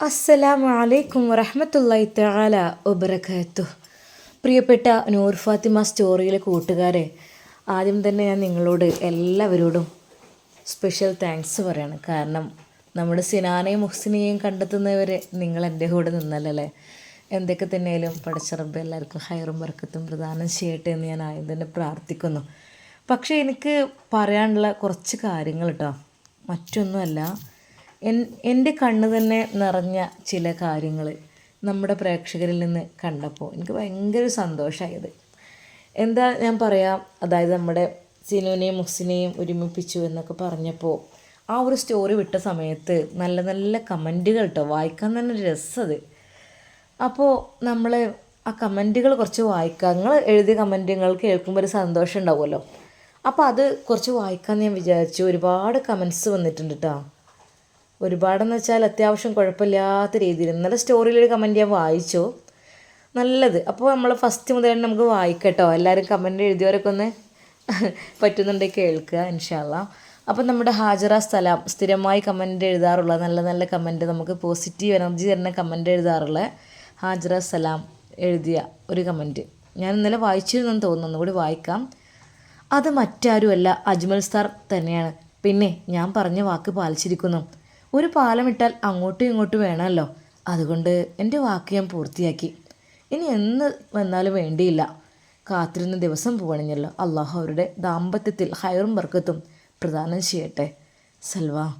അസ്സലാമു അലൈക്കും വറഹമത്തല്ലായി തആല വബറകാത്തു പ്രിയപ്പെട്ട നൂർ ഫാത്തിമ സ്റ്റോറിയിലെ കൂട്ടുകാരെ ആദ്യം തന്നെ ഞാൻ നിങ്ങളോട് എല്ലാവരോടും സ്പെഷ്യൽ താങ്ക്സ് പറയാണ്. കാരണം നമ്മുടെ സിനാനെയും മുഹ്സിനെയും കണ്ടെത്തുന്നവരെ നിങ്ങൾ എന്റെ കൂടെ നിന്നല്ലേ എന്തൊക്കെ തന്നെയാലും പടച്ചറബ് എല്ലാവർക്കും ഹൈറും വർക്കത്തും പ്രദാനം ചെയ്യട്ടെ എന്ന് ഞാൻ ആദ്യം തന്നെ പ്രാർത്ഥിക്കുന്നു. പക്ഷേ എനിക്ക് പറയാനുള്ള കുറച്ച് കാര്യങ്ങൾ കേട്ടോ. മറ്റൊന്നുമല്ല എന്റെ കണ്ണ് തന്നെ നിറഞ്ഞ ചില കാര്യങ്ങൾ നമ്മുടെ പ്രേക്ഷകരിൽ നിന്ന് കണ്ടപ്പോൾ എനിക്ക് ഭയങ്കര സന്തോഷമായത്. എന്താ ഞാൻ പറയാം? അതായത് നമ്മുടെ സിനുവിനെയും മുഹ്സിനെയും ഒരുമിപ്പിച്ചു എന്നൊക്കെ പറഞ്ഞപ്പോൾ ആ ഒരു സ്റ്റോറി വിട്ട സമയത്ത് നല്ല നല്ല കമന്റുകൾ കേട്ടോ. വായിക്കാൻ തന്നെ രസത് അപ്പോൾ നമ്മൾ ആ കമന്റുകൾ കുറച്ച് വായിക്കുക നിങ്ങൾ എഴുതിയ കമന്റുകൾ കേൾക്കുമ്പോൾ ഒരു സന്തോഷം ഉണ്ടാവുമല്ലോ. അപ്പോൾ അത് കുറച്ച് വായിക്കാൻ ഞാൻ വിചാരിച്ചു. ഒരുപാട് കമൻസ് വന്നിട്ടുണ്ട് കേട്ടോ. ഒരുപാടെന്ന് വെച്ചാൽ അത്യാവശ്യം കുഴപ്പമില്ലാത്ത രീതിയിൽ. ഇന്നലെ സ്റ്റോറിയിലൊരു കമന്റ് ഞാൻ വായിച്ചു. നല്ലത്. അപ്പോൾ നമ്മൾ ഫസ്റ്റ് മുതൽ തന്നെ നമുക്ക് വായിക്കട്ടോ. എല്ലാവരും കമന്റ് എഴുതിയവരൊക്കെ ഒന്ന് പറ്റുന്നുണ്ടെങ്കിൽ കേൾക്കുക ഇൻഷാല്ല അപ്പം നമ്മുടെ ഹാജറ സ്ഥലം സ്ഥിരമായി കമന്റ് എഴുതാറുള്ള നല്ല നല്ല കമന്റ് നമുക്ക് പോസിറ്റീവ് എനർജി തരുന്ന കമന്റ് എഴുതാറുള്ള ഹാജറ സലാം എഴുതിയ ഒരു കമന്റ് ഞാൻ ഇന്നലെ വായിച്ചിരുന്നെന്ന് തോന്നുന്നു. ഒന്നുകൂടി വായിക്കാം. അത് മറ്റാരുമല്ല അജ്മൽ സാർ തന്നെയാണ്. പിന്നെ ഞാൻ പറഞ്ഞ വാക്ക് പാലിച്ചിരിക്കുന്നു. ഒരു പാലം ഇട്ടാൽ അങ്ങോട്ടും ഇങ്ങോട്ടും വേണമല്ലോ. അതുകൊണ്ട് എന്റെ വാക്ക് ഞാൻ പൂർത്തിയാക്കി. ഇനി എന്ന് വന്നാലും വേണ്ടിയില്ല. കാത്തിരുന്ന ദിവസം പോകണമെങ്കിലോ അള്ളാഹു അവരുടെ ദാമ്പത്യത്തിൽ ഹയറും വർക്കത്തും പ്രദാനം ചെയ്യട്ടെ. സൽവ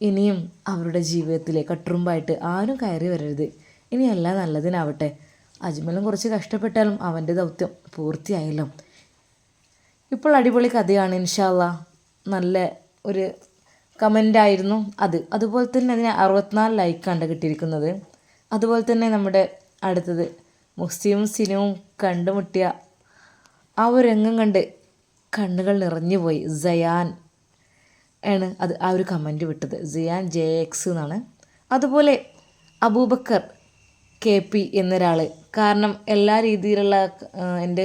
ഇനിയും അവരുടെ ജീവിതത്തിലെ കട്ടുറുമ്പായിട്ട് ആരും കയറി വരരുത്. ഇനി എല്ലാം നല്ലതിനാവട്ടെ. അജ്മലും കുറച്ച് കഷ്ടപ്പെട്ടാലും അവന്റെ ദൗത്യം പൂർത്തിയായല്ലോ. ഇപ്പോൾ അടിപൊളി കഥയാണ് ഇൻഷാല്ല നല്ല ഒരു കമന്റായിരുന്നു അത്. അതുപോലെ തന്നെ അതിന് അറുപത്തിനാല് ലൈക്കാണ് കിട്ടിയിരിക്കുന്നത്. അതുപോലെ തന്നെ നമ്മുടെ അടുത്തത് മുസ്ലിം സിനിമയും കണ്ടുമുട്ടിയ ആ ഒരു രംഗം കണ്ട് കണ്ണുകൾ നിറഞ്ഞുപോയി സയാൻ ആണ് അത് ആ ഒരു കമന്റ് വിട്ടത്. സിയാൻ ജെ എക്സ് എന്നാണ്. അതുപോലെ അബൂബക്കർ കെ പി എന്നൊരാൾ കാരണം എല്ലാ രീതിയിലുള്ള എന്റെ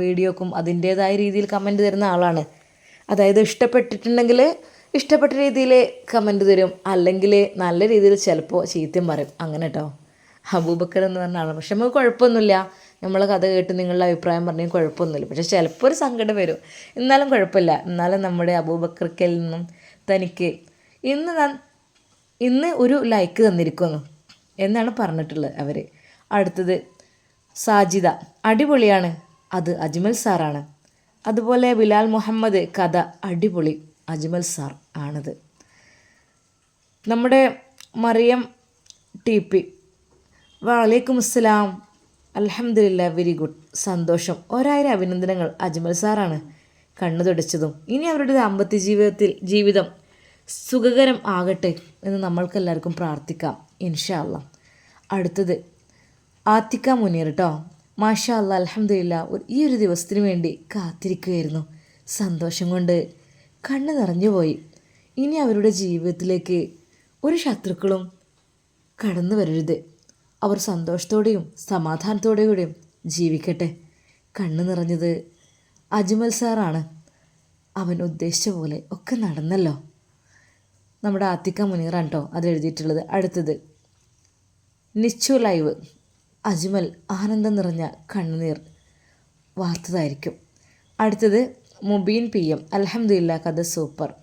വീഡിയോക്കും അതിന്റേതായ രീതിയിൽ കമന്റ് തരുന്ന ആളാണ്. അതായത് ഇഷ്ടപ്പെട്ടിട്ടുണ്ടെങ്കിൽ ഇഷ്ടപ്പെട്ട രീതിയിൽ കമന്റ് തരും. അല്ലെങ്കിൽ നല്ല രീതിയിൽ ചിലപ്പോൾ ചീത്തയും പറയും. അങ്ങനെ കേട്ടോ അബൂബക്കർ എന്ന് പറഞ്ഞാണ് പക്ഷെ നമുക്ക് കുഴപ്പമൊന്നുമില്ല. നമ്മളെ കഥ കേട്ട് നിങ്ങളുടെ അഭിപ്രായം പറഞ്ഞാൽ കുഴപ്പമൊന്നുമില്ല. പക്ഷെ ചിലപ്പോൾ ഒരു സങ്കടം വരും. എന്നാലും കുഴപ്പമില്ല. എന്നാലും നമ്മുടെ അബൂബക്കർക്കിൽ നിന്നും തനിക്ക് ഇന്ന് ഞാൻ ഇന്ന് ഒരു ലൈക്ക് തന്നിരിക്കുന്നു. എന്നാണ് പറഞ്ഞിട്ടുള്ളത് അവർ അടുത്തത് സാജിദ. അടിപൊളിയാണ്. അത് അജ്മൽ സാറാണ്. അതുപോലെ ബിലാൽ മുഹമ്മദ് കഥ അടിപൊളി. അജ്മൽ സാർ ആണത്. നമ്മുടെ മറിയം ടി പി വാലേക്കും അസ്സലാം. അലഹമില്ല വെരി ഗുഡ്. സന്തോഷം. ഒരായിരം അഭിനന്ദനങ്ങൾ അജ്മൽ സാറാണ് കണ്ണു തുടച്ചതും. ഇനി അവരുടെ ദാമ്പത്യ ജീവിതത്തിൽ ജീവിതം സുഖകരം ആകട്ടെ എന്ന് നമ്മൾക്കെല്ലാവർക്കും പ്രാർത്ഥിക്കാം ഇൻഷാല്ല അടുത്തത് ആത്തിക്ക മുനീർ കേട്ടോ മാഷാ അല്ല അലഹമില്ല ഈ ഒരു ദിവസത്തിന് വേണ്ടി കാത്തിരിക്കുകയായിരുന്നു. സന്തോഷം കൊണ്ട് കണ്ണ് നിറഞ്ഞുപോയി ഇനി അവരുടെ ജീവിതത്തിലേക്ക് ഒരു ശത്രുക്കളും കടന്നു വരരുത്. അവർ സന്തോഷത്തോടെയും സമാധാനത്തോടെയും ജീവിക്കട്ടെ. കണ്ണ് നിറഞ്ഞത് അജ്മൽ സാറാണ്. അവൻ ഉദ്ദേശിച്ച പോലെ ഒക്കെ നടന്നല്ലോ. നമ്മുടെ ആത്തിക്ക മുനീറാണ് കേട്ടോ അത് എഴുതിയിട്ടുള്ളത്. അടുത്തത്. നിച്ചു ലൈവ്. അജ്മൽ ആനന്ദം നിറഞ്ഞ കണ്ണുനീർ വാർത്തതായിരിക്കും. അടുത്തത്. Mubeen P M. അലഹമില്ല കഥ സൂപ്പർ.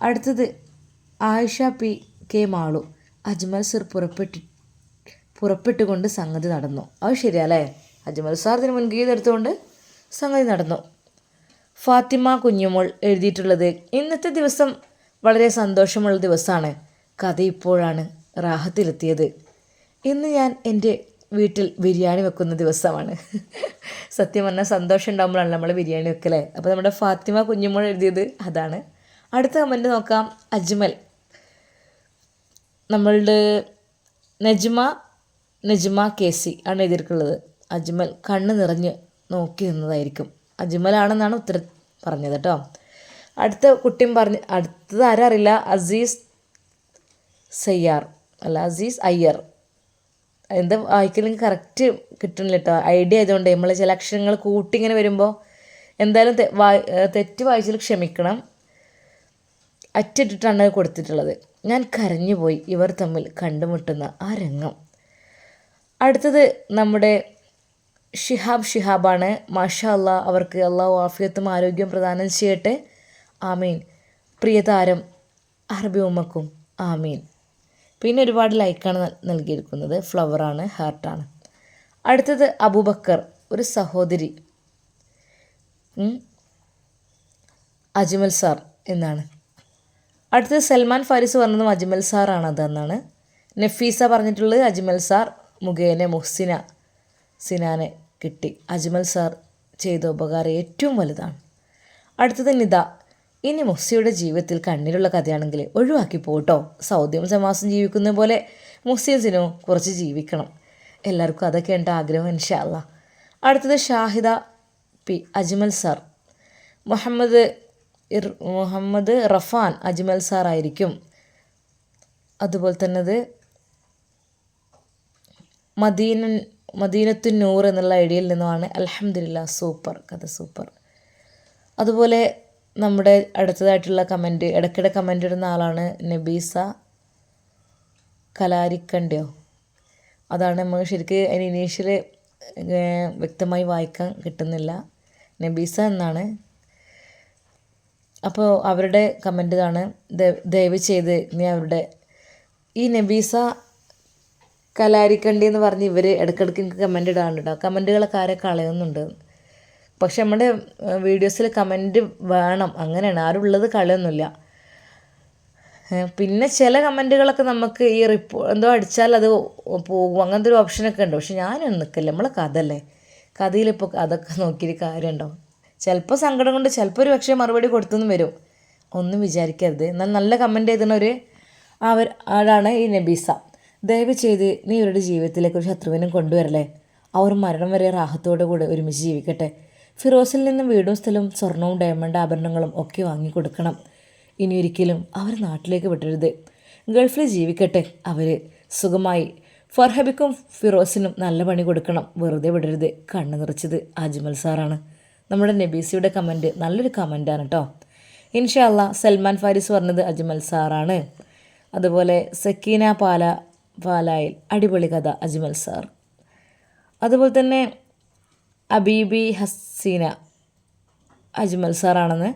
അടുത്തത് Ayisha P K Malu. Ajmal sir പുറപ്പെട്ടി പുറപ്പെട്ടുകൊണ്ട് സംഗതി നടന്നു. അത് ശരിയല്ലേ? അജ്മൽ സാർ ഇതിന് മുൻകൈ എടുത്തുകൊണ്ട് സംഗതി നടന്നു. ഫാത്തിമ കുഞ്ഞുമോൾ എഴുതിയിട്ടുള്ളത് ഇന്നത്തെ ദിവസം വളരെ സന്തോഷമുള്ള ദിവസമാണ്. കഥ ഇപ്പോഴാണ് റാഹത്തിലെത്തിയത്. ഇന്ന് ഞാൻ എന്റെ വീട്ടിൽ ബിരിയാണി വെക്കുന്ന ദിവസമാണ്. സത്യം പറഞ്ഞാൽ സന്തോഷം ഉണ്ടാകുമ്പോഴാണ് നമ്മൾ ബിരിയാണി വെക്കലേ. അപ്പോൾ നമ്മുടെ ഫാത്തിമ കുഞ്ഞുമോൾ എഴുതിയത് അതാണ്. അടുത്ത കമന്റ് നോക്കാം. അജ്മൽ. നമ്മളുടെ നജ്മ നജ്മ കെ സി ആണ് എഴുതിയിട്ടുള്ളത് അജ്മൽ കണ്ണ് നിറഞ്ഞ് നോക്കി നിന്നതായിരിക്കും. അജ്മലാണെന്നാണ് ഉത്തരം പറഞ്ഞത് കേട്ടോ. അടുത്ത കുട്ടിയും പറഞ്ഞ് അടുത്തത് ആരറിയില്ല? അസീസ് സയ്യാർ. അല്ല അസീസ് അയ്യർ. എന്താ വായിക്കലും കറക്റ്റ് കിട്ടണില്ല കേട്ടോ ഐഡിയ ആയതുകൊണ്ട് നമ്മൾ ചില അക്ഷരങ്ങൾ കൂട്ടി ഇങ്ങനെ വരുമ്പോൾ എന്തായാലും തെറ്റ് വായിച്ചാൽ ക്ഷമിക്കണം. അറ്റിട്ടിട്ടാണ് കൊടുത്തിട്ടുള്ളത്. ഞാൻ കരഞ്ഞുപോയി ഇവർ തമ്മിൽ കണ്ടുമുട്ടുന്ന ആ രംഗം. അടുത്തത് നമ്മുടെ ഷിഹാബ് ഷിഹാബാണ്. മാഷാ അള്ളാ അവർക്ക് അള്ളാഹു ആഫിയത്തും ആരോഗ്യം പ്രദാനം ചെയ്യട്ടെ. ആമീൻ. പ്രിയതാരം അറബി ഉമ്മക്കും ആമീൻ. പിന്നെ ഒരുപാട് ലൈക്കാണ് നൽകിയിരിക്കുന്നത്. ഫ്ലവറാണ് ഹാർട്ടാണ് അടുത്തത് അബൂബക്കർ ഒരു സഹോദരി. അജ്മൽ സാർ എന്നാണ്. അടുത്തത് സൽമാൻ ഫാരിസ് പറഞ്ഞതും അജ്മൽ സാറാണ് അതെന്നാണ് നഫീസ പറഞ്ഞിട്ടുള്ളത് അജ്മൽ സാർ മുഖേന മുഹ്സിന സിനാനെ കിട്ടി. അജ്മൽ സാർ ചെയ്ത ഉപകാരം ഏറ്റവും വലുതാണ്. അടുത്തത് നിത ഇനി മുസ്സിയുടെ ജീവിതത്തിൽ കണ്ണീരുള്ള കഥയാണെങ്കിൽ ഒഴിവാക്കി പോട്ടോ. സൗദ്യം സമാസം ജീവിക്കുന്ന പോലെ മുസ്സിയസിനോ കുറച്ച് ജീവിക്കണം. എല്ലാവർക്കും അതൊക്കെ ഉണ്ട് ആഗ്രഹം ഇൻഷാല്ല അടുത്തത് ഷാഹിദ പി അജ്മൽ സാർ. മുഹമ്മദ് ഇർ മുഹമ്മദ് റഫാൻ അജ്മൽ സാർ ആയിരിക്കും. അതുപോലെ തന്നെ മദീന മദീനത്തു നൂർ എന്നുള്ള ഐഡിയയിൽ നിന്നുമാണ്. അലഹമില്ല സൂപ്പർ. കഥ സൂപ്പർ. അതുപോലെ നമ്മുടെ അടുത്തതായിട്ടുള്ള കമന്റ് ഇടയ്ക്കിടെ കമന്റ് ഇടുന്ന ആളാണ് നബീസ കലാരിക്കണ്ടയോ? അതാണ് നമുക്ക് ശരിക്ക് അതിന് ഇനീഷ്യൽ വ്യക്തമായി വായിക്കാൻ കിട്ടുന്നില്ല. നബീസ എന്നാണ്. അപ്പോൾ അവരുടെ കമന്റ് ഇതാണ്. ദയവ് ചെയ്ത് നീ അവരുടെ ഈ നബീസ കലാരിക്കണ്ടി എന്ന് പറഞ്ഞ് ഇവർ ഇടയ്ക്കിടയ്ക്ക് എനിക്ക് കമന്റ് ഇടാറുണ്ട് കേട്ടോ കമന്റുകളൊക്കെ ആരെ കളയുന്നുണ്ട്? പക്ഷെ നമ്മുടെ വീഡിയോസിൽ കമന്റ് വേണം. അങ്ങനെയാണ്. ആരും ഉള്ളത് കളയൊന്നുമില്ല. പിന്നെ ചില കമന്റുകളൊക്കെ നമുക്ക് ഈ റിപ്പോ എന്തോ അടിച്ചാൽ അത് പോകും. അങ്ങനത്തെ ഒരു ഓപ്ഷനൊക്കെ ഉണ്ട്. പക്ഷെ ഞാനൊന്നും നിൽക്കില്ല. നമ്മളെ കഥ അല്ലേ കഥയിലിപ്പോൾ അതൊക്കെ നോക്കിയിട്ട് കാര്യമുണ്ടോ? ചിലപ്പോൾ സങ്കടം കൊണ്ട് ചിലപ്പോൾ ഒരു പക്ഷേ മറുപടി കൊടുത്തെന്ന് വരും. ഒന്നും വിചാരിക്കരുത്. എന്നാൽ നല്ല കമന്റ് ഒരു അവർ ആളാണ് ഈ നബീസ. ദയവ് ചെയ്ത് നീ ഇവരുടെ ജീവിതത്തിലേക്ക് ഒരു ശത്രുവിനും കൊണ്ടുവരല്ലേ? അവർ മരണം വരെ റാഹത്തോടു കൂടെ ഒരുമിച്ച് ജീവിക്കട്ടെ. ഫിറോസിൽ നിന്നും വീടും സ്ഥലവും സ്വർണവും ഡയമണ്ട് ആഭരണങ്ങളും ഒക്കെ വാങ്ങിക്കൊടുക്കണം. ഇനി ഒരിക്കലും അവർ നാട്ടിലേക്ക് വിടരുത്. ഗൾഫിൽ ജീവിക്കട്ടെ അവർ സുഖമായി. ഫർഹബിക്കും ഫിറോസിനും നല്ല പണി കൊടുക്കണം. വെറുതെ വിടരുത്. കണ്ണു നിറച്ചത് അജ്മൽ സാറാണ്. നമ്മുടെ നബീസിയുടെ കമന്റ് നല്ലൊരു കമന്റാണ് കേട്ടോ ഇൻഷാല്ല സൽമാൻ ഫാരിസ് പറഞ്ഞത് അജ്മൽ സാറാണ്. അതുപോലെ സക്കീന പാല പാലായിൽ അടിപൊളി കഥ അജ്മൽ സാർ. അതുപോലെ തന്നെ Abeebi Haseena Ajmal സാറാണെന്ന്.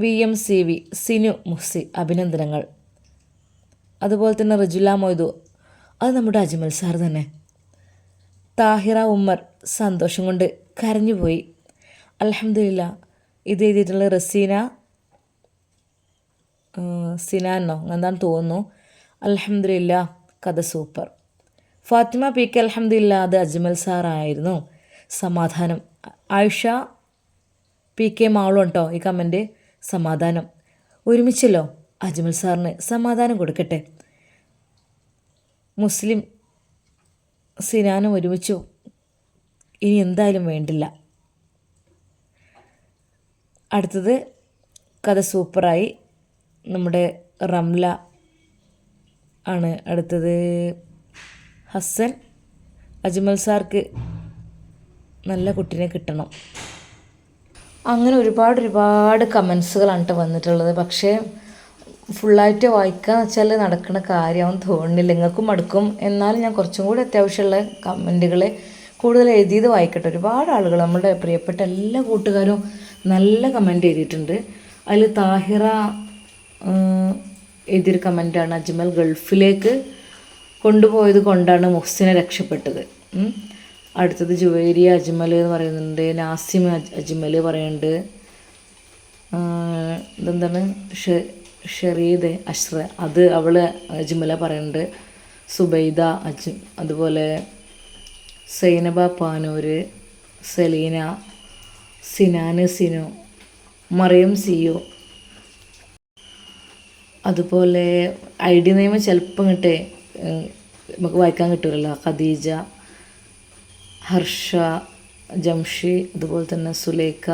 V M C V Sinu Muhsi അഭിനന്ദനങ്ങൾ. അതുപോലെ തന്നെ റജുല മൊയ്തു. അത് നമ്മുടെ അജ്മൽ സാർ തന്നെ. താഹിറ ഉമ്മർ സന്തോഷം കൊണ്ട് കരഞ്ഞുപോയി അലഹമില്ല ഇത് എഴുതിയിട്ടുള്ള റസീന സിനാനോ എന്താണെന്ന് തോന്നുന്നു. അലഹമില്ല കഥ സൂപ്പർ. ഫാത്തിമ പി കെ അലഹമില്ല അത് അജ്മൽ സാറായിരുന്നു. സമാധാനം. ആയിഷ പി കെ മാളും കേട്ടോ ഈ കമന്റ് സമാധാനം. ഒരുമിച്ചല്ലോ അജ്മൽ സാറിന് സമാധാനം കൊടുക്കട്ടെ. മുസ്ലിം സിനാനും ഒരുമിച്ചു. ഇനി എന്തായാലും വേണ്ടില്ല. അടുത്തത് കഥ സൂപ്പറായി. നമ്മുടെ റംല ആണ് അടുത്തത്. ഹസൻ അജ്മൽ സാർക്ക് നല്ല കുട്ടീനെ കിട്ടണം. അങ്ങനെ ഒരുപാട് ഒരുപാട് കമൻസുകളാണ് കേട്ടോ വന്നിട്ടുള്ളത്. പക്ഷേ ഫുള്ളായിട്ട് വായിക്കുക വെച്ചാൽ നടക്കുന്ന കാര്യമാവും തോന്നുന്നില്ല. നിങ്ങൾക്കും മടുക്കും. എന്നാലും ഞാൻ കുറച്ചും കൂടി അത്യാവശ്യമുള്ള കമന്റുകൾ കൂടുതൽ എഴുതിയത് വായിക്കട്ടെ. ഒരുപാട് ആളുകൾ നമ്മുടെ പ്രിയപ്പെട്ട എല്ലാ കൂട്ടുകാരും നല്ല കമന്റ് എഴുതിയിട്ടുണ്ട്. അതിൽ താഹിറ എഴുതിയൊരു കമന്റാണ് അജ്മൽ ഗൾഫിലേക്ക് കൊണ്ടുപോയത് കൊണ്ടാണ് മുഹ്സിനെ രക്ഷപ്പെട്ടത്. അടുത്തത് ജുവേരി അജ്മൽ എന്ന് പറയുന്നുണ്ട് നാസിം അജ്മൽ പറയുന്നുണ്ട്. ഇതെന്താണ്? ഷെറീദ് അഷ്റ അത് അവൾ അജ്മല പറയുന്നുണ്ട്. സുബൈദ അജ് അതുപോലെ സൈനബ പാനൂര് സലീന സിനാന് സിനു മറിയം സിയു. അതുപോലെ ഐ ഡി നെയിം ചിലപ്പം കിട്ടേ നമുക്ക് വായിക്കാൻ കിട്ടുമല്ലോ ഖദീജ. ഹർഷ ജംഷി അതുപോലെ തന്നെ സുലേഖ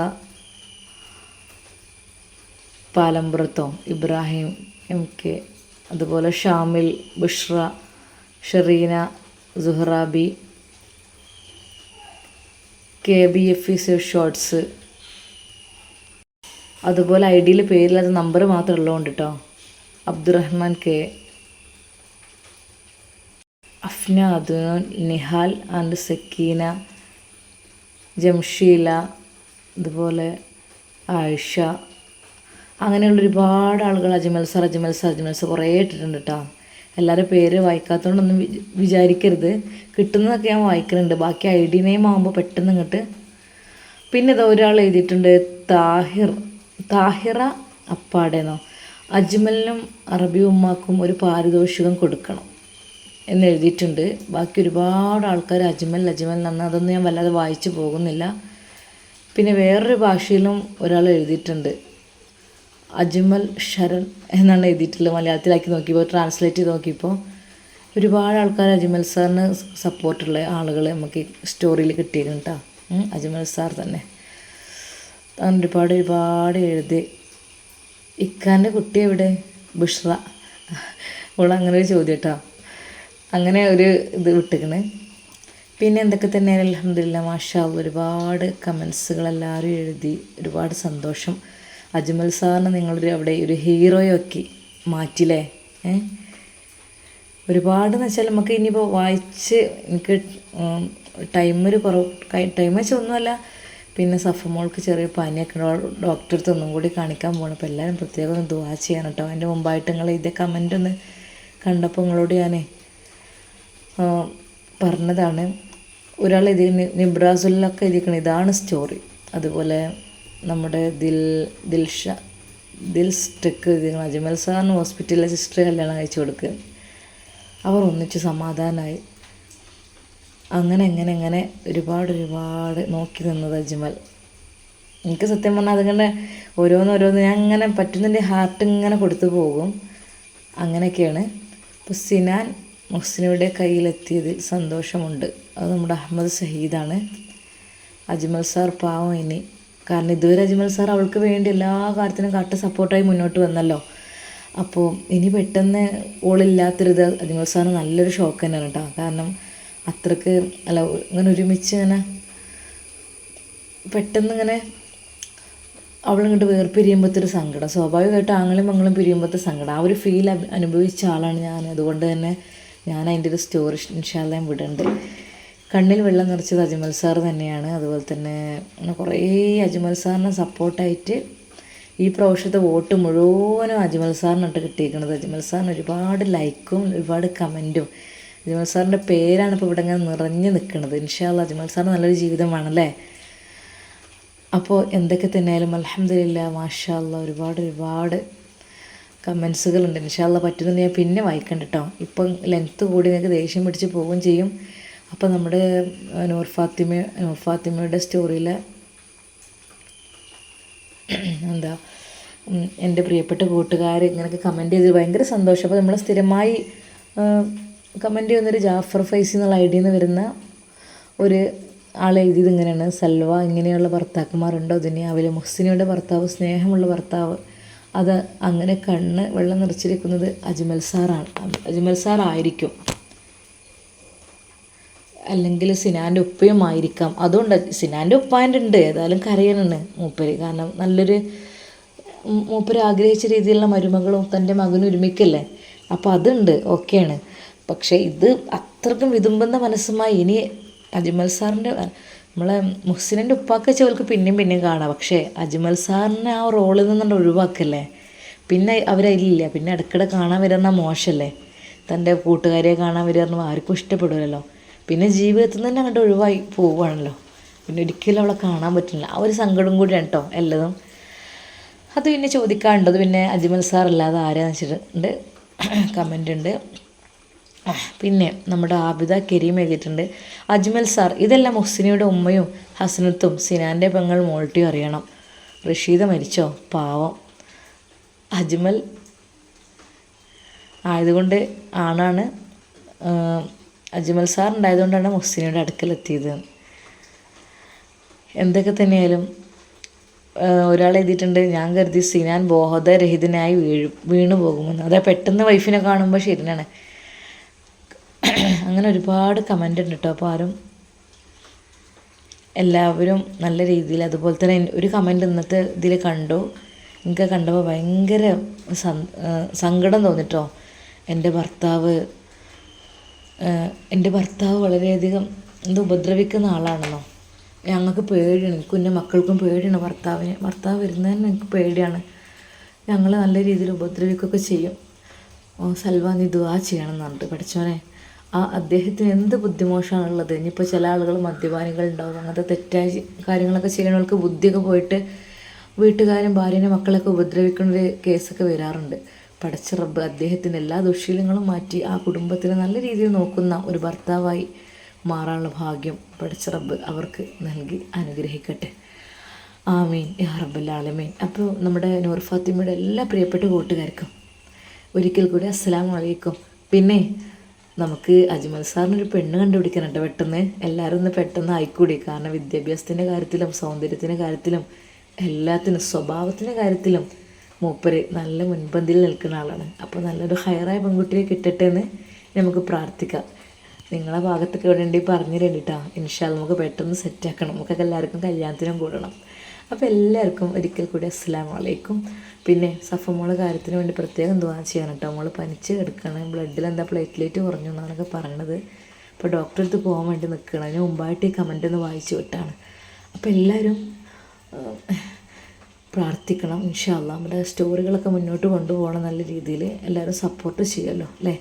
പാലമ്പ്രത്തോം ഇബ്രാഹിം എം കെ അതുപോലെ Shamil Bushra Shereena Suharabi K B F E save shorts അതുപോലെ ഐ ഡിയിൽ പേരില്ലാത്ത നമ്പർ മാത്രമേ ഉള്ളതുകൊണ്ട് കേട്ടോ അബ്ദുറഹ്മാൻ കെ. അഫ്ന അതുൻ നിഹാൽ ആൻഡ് സക്കീന ജംഷീല അതുപോലെ ആയിഷ. അങ്ങനെയുള്ള ഒരുപാട് ആളുകൾ അജ്മൽ സാർ അജ്മൽ സാർ അജ്മൽ കുറേ ഇട്ടിട്ടുണ്ട് കേട്ടോ എല്ലാവരുടെ പേര് വായിക്കാത്തതുകൊണ്ടൊന്നും വിചാരിക്കരുത്. കിട്ടുന്നതൊക്കെ ഞാൻ വായിക്കുന്നുണ്ട് ബാക്കി ഐ ഡി നെയിം ആകുമ്പോൾ പെട്ടെന്ന് ഇങ്ങോട്ട് പിന്നെ ഇതാ ഒരാൾ എഴുതിയിട്ടുണ്ട് താഹിർ താഹിറ അപ്പാടേന്നോ. അജ്മലിനും അറബി ഉമ്മാക്കും ഒരു പാരിതോഷികം കൊടുക്കണം. എന്ന് എഴുതിയിട്ടുണ്ട്. ബാക്കി ഒരുപാട് ആൾക്കാർ അജ്മൽ അജ്മൽ എന്നാണ് അതൊന്നും ഞാൻ വല്ലാതെ വായിച്ചു പോകുന്നില്ല. പിന്നെ വേറൊരു ഭാഷയിലും ഒരാൾ എഴുതിയിട്ടുണ്ട്. അജ്മൽ ശരൺ എന്നാണ് എഴുതിയിട്ടുള്ളത് മലയാളത്തിലാക്കി നോക്കിയപ്പോൾ ട്രാൻസ്ലേറ്റ് ചെയ്ത് നോക്കിയപ്പോൾ. ഒരുപാട് ആൾക്കാർ അജ്മൽ സാറിന് സപ്പോർട്ടുള്ള ആളുകൾ നമുക്ക് സ്റ്റോറിയിൽ കിട്ടിയിരുന്നു കേട്ടോ അജ്മൽ സാർ തന്നെ. അങ്ങനെ ഒരുപാട് ഒരുപാട് എഴുതി. ഇക്കാന്റെ കുട്ടി എവിടെ? ബുഷ്ര അവൾ അങ്ങനെ ഒരു ചോദ്യം കേട്ടോ അങ്ങനെ ഒരു ഇത് വിട്ടിക്കണ്. പിന്നെ എന്തൊക്കെ തന്നെ അലഹമില്ല മാഷാ ഒരുപാട് കമൻസുകൾ എല്ലാവരും എഴുതി ഒരുപാട് സന്തോഷം. അജ്മൽ സാറിന് നിങ്ങളൊരു അവിടെ ഒരു ഹീറോയൊക്കെ മാറ്റില്ലേ ഒരുപാട് ഒരുപാടെന്ന് വെച്ചാൽ നമുക്ക് ഇനിയിപ്പോൾ വായിച്ച് എനിക്ക് ടൈമൊരു കുറവ് ടൈം വെച്ചാൽ ഒന്നുമല്ല. പിന്നെ സഫമോൾക്ക് ചെറിയ പനിയൊക്കെ ഡോക്ടറെ അടുത്ത് ഒന്നും കൂടി കാണിക്കാൻ പോകണം അപ്പോൾ എല്ലാവരും പ്രത്യേകം ഒന്ന് ദുവാ ചെയ്യണം കേട്ടോ. അതിന്റെ മുമ്പായിട്ട് നിങ്ങൾ ഇതേ കമന്റ് ഒന്ന് കണ്ടപ്പോൾ നിങ്ങളോട് ആ, പറഞ്ഞതാണ്. ഒരാൾ എഴുതി നിബ്രാസുലൊക്കെ എഴുതിക്കണം ഇതാണ് സ്റ്റോറി അതുപോലെ നമ്മുടെ ദിൽ ദിൽഷ ദിൽ സ്ട്രിക്ക് എഴുതിക്കണം അജ്മൽ സാറിന് ഹോസ്പിറ്റലിലെ സിസ്റ്റർ കല്യാണം കഴിച്ചു കൊടുക്കുക അവർ ഒന്നിച്ച് സമാധാനമായി അങ്ങനെ എങ്ങനെ എങ്ങനെ ഒരുപാട് ഒരുപാട് നോക്കി നിന്നത് അജ്മൽ. എനിക്ക് സത്യം പറഞ്ഞാൽ അതിങ്ങനെ ഓരോന്നോരോന്ന് ഞാൻ ഇങ്ങനെ പറ്റുന്നതിന്റെ ഹാർട്ട് ഇങ്ങനെ കൊടുത്തു പോകും. അങ്ങനെയൊക്കെയാണ്. ഇപ്പോൾ സിനാൻ മുഹ്സിനയുടെ കയ്യിലെത്തിയതിൽ സന്തോഷമുണ്ട്. അത് നമ്മുടെ അഹമ്മദ് സഹീദാണ് അജ്മൽ സാർ പാവം ഇനി. കാരണം ഇതുവരെ അജ്മൽ സാർ അവൾക്ക് വേണ്ടി എല്ലാ കാര്യത്തിനും കറക്റ്റ് സപ്പോർട്ടായി മുന്നോട്ട് വന്നല്ലോ. അപ്പോൾ ഇനി പെട്ടെന്ന് ഓളില്ലാത്തൊരിത് അജ്മൽ സാറിന് നല്ലൊരു ഷോക്ക് തന്നെയാണ് കേട്ടോ. കാരണം അത്രയ്ക്ക് അല്ല ഇങ്ങനെ ഒരുമിച്ച് ഇങ്ങനെ പെട്ടെന്ന് ഇങ്ങനെ അവളിങ്ങോട്ട് വേർ പിരിയുമ്പോഴത്തൊരു സങ്കടം. സ്വാഭാവികമായിട്ട് ആങ്ങളും മങ്ങളും പിരിയുമ്പോഴത്തെ സങ്കടം. ആ ഒരു ഫീൽ അനുഭവിച്ച ആളാണ് ഞാൻ. അതുകൊണ്ട് തന്നെ ഞാൻ അതിന്റെ ഒരു സ്റ്റോറി ഇൻഷാല്ല വിടുന്നുണ്ട്. കണ്ണിൽ വെള്ളം നിറച്ചത് അജ്മൽ സാർ തന്നെയാണ്. അതുപോലെ തന്നെ കുറേ അജ്മൽ സാറിനെ സപ്പോർട്ടായിട്ട് ഈ പ്രാവശ്യത്തെ വോട്ട് മുഴുവനും അജ്മൽ സാറിനിട്ട് കിട്ടിയിരിക്കുന്നത്. അജ്മൽ സാറിന് ഒരുപാട് ലൈക്കും ഒരുപാട് കമന്റും. അജ്മൽ സാറിന്റെ പേരാണ് ഇപ്പോൾ ഇവിടെ ഇങ്ങനെ നിറഞ്ഞു നിൽക്കുന്നത്. ഇൻഷാല്ല അജ്മൽ സാറിന് നല്ലൊരു ജീവിതമാണല്ലേ? അപ്പോൾ എന്തൊക്കെ തന്നെയായാലും അലഹമില്ല മാഷാല്ല ഒരുപാട് ഒരുപാട് കമൻസുകളുണ്ട്. ഇൻഷാല്ല പറ്റുന്നത് ഞാൻ പിന്നെ വായിക്കണ്ട കേട്ടോ ഇപ്പം ലെങ്ത്ത് കൂടി നിങ്ങൾക്ക് ദേഷ്യം പിടിച്ച് പോവുകയും ചെയ്യും. അപ്പോൾ നമ്മുടെ നൂർ ഫാത്തിമ നൂർ ഫാത്തിമയുടെ സ്റ്റോറിയിൽ എന്താ എന്റെ പ്രിയപ്പെട്ട കൂട്ടുകാർ ഇങ്ങനെയൊക്കെ കമന്റ് ചെയ്ത് ഭയങ്കര സന്തോഷം. അപ്പോൾ നമ്മൾ സ്ഥിരമായി കമന്റ് ചെയ്യുന്നൊരു ജാഫർ ഫൈസി എന്നുള്ള ഐ ഡിയിൽ നിന്ന് വരുന്ന ഒരു ആൾ എഴുതിയത് ഇങ്ങനെയാണ്. സൽവ ഇങ്ങനെയുള്ള ഭർത്താക്കന്മാരുണ്ടോ? ദുനിയാവിൽ മുഹസിനിയുടെ ഭർത്താവ് സ്നേഹമുള്ള ഭർത്താവ്. അത് അങ്ങനെ കണ്ണ് വെള്ളം നിറച്ചിരിക്കുന്നത് അജ്മൽ സാറാണ്. അജ്മൽ സാർ ആയിരിക്കും. അല്ലെങ്കിൽ സിനാന്റെ ഉപ്പയും ആയിരിക്കാം. അതുകൊണ്ട് സിനാന്റെ ഉപ്പാന്റെ ഉണ്ട് ഏതായാലും കരയണുണ്ട് മൂപ്പര്. കാരണം നല്ലൊരു മൂപ്പര് ആഗ്രഹിച്ച രീതിയിലുള്ള മരുമകളും തന്റെ മകനും ഒരുമിക്കല്ലേ? അപ്പോൾ അതുണ്ട്. ഓക്കെയാണ്. പക്ഷേ ഇത് അത്രക്കും വിതുമ്പുന്ന മനസ്സുമായി ഇനി അജ്മൽ സാറിന്റെ നമ്മളെ മുഹ്സിനന്റെ ഉപ്പാക്ക് അവർക്ക് പിന്നെയും പിന്നെയും കാണാം. പക്ഷേ അജ്മൽ സാറിനെ ആ റോളിൽ നിന്നുകൊണ്ട് ഒഴിവാക്കല്ലേ? പിന്നെ അവരതിലില്ല പിന്നെ ഇടയ്ക്കിടെ കാണാൻ വരുന്ന മോശമല്ലേ തന്റെ കൂട്ടുകാരെ കാണാൻ വരുന്ന ആർക്കും ഇഷ്ടപ്പെടില്ലല്ലോ പിന്നെ ജീവിതത്തിൽ നിന്ന് തന്നെ അങ്ങോട്ട് ഒഴിവായി പോവുകയാണല്ലോ. പിന്നെ ഒരിക്കലും അവളെ കാണാൻ പറ്റില്ല. ആ ഒരു സങ്കടം കൂടിയാണ് കേട്ടോ എല്ലതും. അത് പിന്നെ ചോദിക്കാറുണ്ടത് പിന്നെ അജ്മൽ സാർ അല്ലാതെ ആരാന്ന് വെച്ചിട്ടുണ്ട്. കമന്റ് ഉണ്ട്. പിന്നെ നമ്മുടെ ആബിദ കരീം എഴുതിയിട്ടുണ്ട്. അജ്മൽ സാർ ഇതെല്ലാം മുഹ്സിനിയുടെ ഉമ്മയും ഹസനത്തും സിനാന്റെ പെങ്ങൾ മോൾട്ടിയും അറിയണം. റഷീദ മരിച്ചോ? പാവം. അജ്മൽ ആയതുകൊണ്ട് ആണാണ് അജ്മൽ സാർ ഉണ്ടായതുകൊണ്ടാണ് മുഹ്സിനിയുടെ അടുക്കലെത്തിയത്. എന്തൊക്കെ തന്നെയായാലും ഒരാൾ എഴുതിയിട്ടുണ്ട് ഞാൻ കരുതി സിനാൻ ബോധരഹിതനായി വീഴും വീണു പോകുമെന്ന് അതെ പെട്ടെന്ന് വൈഫിനെ കാണുമ്പോൾ ശരിയാണ്. അങ്ങനെ ഒരുപാട് കമന്റ് ഉണ്ട് കേട്ടോ അപ്പോൾ ആരും എല്ലാവരും നല്ല രീതിയിൽ അതുപോലെ തന്നെ ഒരു കമന്റ് ഇന്നത്തെ ഇതിൽ കണ്ടു. എനിക്ക് കണ്ടപ്പോൾ ഭയങ്കര സങ്കടം തോന്നിട്ടോ എന്റെ ഭർത്താവ് എന്റെ ഭർത്താവ് വളരെയധികം എന്ത് ഉപദ്രവിക്കുന്ന ആളാണെന്നോ. ഞങ്ങൾക്ക് പേടിയാണ് എനിക്കും എന്റെ മക്കൾക്കും പേടിയാണ് ഭർത്താവിന്. ഭർത്താവ് വരുന്നതിന് എനിക്ക് പേടിയാണ്. ഞങ്ങൾ നല്ല രീതിയിൽ ഉപദ്രവിക്കുകയൊക്കെ ചെയ്യും. ഓ സൽവാൻ ദുവാ ചെയ്യണം എന്നുണ്ട് പഠിച്ചോനെ ആ അദ്ദേഹത്തിന് എന്ത് ബുദ്ധിമോശമാണുള്ളത് ഇനിയിപ്പോൾ ചില ആളുകൾ മദ്യപാനികൾ ഉണ്ടാവും. അങ്ങനത്തെ തെറ്റായ കാര്യങ്ങളൊക്കെ ചെയ്യണവർക്ക് ബുദ്ധിയൊക്കെ പോയിട്ട് വീട്ടുകാരും ഭാര്യനെ മക്കളൊക്കെ ഉപദ്രവിക്കുന്ന ഒരു കേസൊക്കെ വരാറുണ്ട്. പഠിച്ച റബ്ബ് അദ്ദേഹത്തിന്റെ എല്ലാ ദുശീലങ്ങളും മാറ്റി ആ കുടുംബത്തിനെ നല്ല രീതിയിൽ നോക്കുന്ന ഒരു ഭർത്താവായി മാറാനുള്ള ഭാഗ്യം പഠിച്ച റബ്ബ് അവർക്ക് നൽകി അനുഗ്രഹിക്കട്ടെ. ആമീൻ. യാ റബ്ബല്ലാലമീൻ അപ്പോൾ നമ്മുടെ നൂർ ഫാത്തിമയുടെ എല്ലാ പ്രിയപ്പെട്ട കൂട്ടുകാർക്കും ഒരിക്കൽ കൂടി അസ്സലാമു അലൈക്കും. പിന്നെ നമുക്ക് അജ്മൽ സാറിനൊരു പെണ്ണ് കണ്ടുപിടിക്കാനുണ്ട് പെട്ടെന്ന്. എല്ലാവരും ഒന്ന് പെട്ടെന്ന് ആയിക്കൂടി. കാരണം വിദ്യാഭ്യാസത്തിന്റെ കാര്യത്തിലും സൗന്ദര്യത്തിന്റെ കാര്യത്തിലും എല്ലാത്തിനും സ്വഭാവത്തിന്റെ കാര്യത്തിലും മൂപ്പര് നല്ല മുൻപന്തിയിൽ നിൽക്കുന്ന ആളാണ്. അപ്പോൾ നല്ലൊരു ഹയറായ പെൺകുട്ടിയെ കിട്ടട്ടെ എന്ന് നമുക്ക് പ്രാർത്ഥിക്കാം. നിങ്ങളെ ഭാഗത്തൊക്കെ വേണ്ടി പറഞ്ഞു തരണ്ടിട്ടാ ഇൻഷാൽ നമുക്ക് പെട്ടെന്ന് സെറ്റാക്കണം നമുക്കൊക്കെ എല്ലാവർക്കും കല്യാണത്തിനും കൂടണം. അപ്പോൾ എല്ലാവർക്കും ഒരിക്കൽ കൂടി അസ്സാം വലൈക്കും പിന്നെ സഫമോളെ കാര്യത്തിന് വേണ്ടി പ്രത്യേകം ദുവാ ചെയ്യണം കേട്ടോ മോൾ പനിച്ച് കിടക്കണം. ബ്ലഡിൽ എന്താ പ്ലേറ്റ്ലേറ്റ് കുറഞ്ഞു എന്നാണൊക്കെ പറയണത്. അപ്പോൾ ഡോക്ടറെ അടുത്ത് പോകാൻ വേണ്ടി നിൽക്കണം അതിന് മുമ്പായിട്ട് ഈ കമന്റ് ഒന്ന് വായിച്ചു വിട്ടാണ്. അപ്പോൾ എല്ലാവരും പ്രാർത്ഥിക്കണം. ഇൻഷാല്ല നമ്മുടെ സ്റ്റോറികളൊക്കെ മുന്നോട്ട് കൊണ്ടുപോകണം നല്ല രീതിയിൽ. എല്ലാവരും സപ്പോർട്ട് ചെയ്യുമല്ലോ അല്ലേ?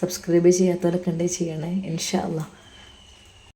സബ്സ്ക്രൈബ് ചെയ്യാത്തവരൊക്കെ ഉണ്ടെങ്കിൽ ചെയ്യണേ ഇൻഷാ അല്ലാ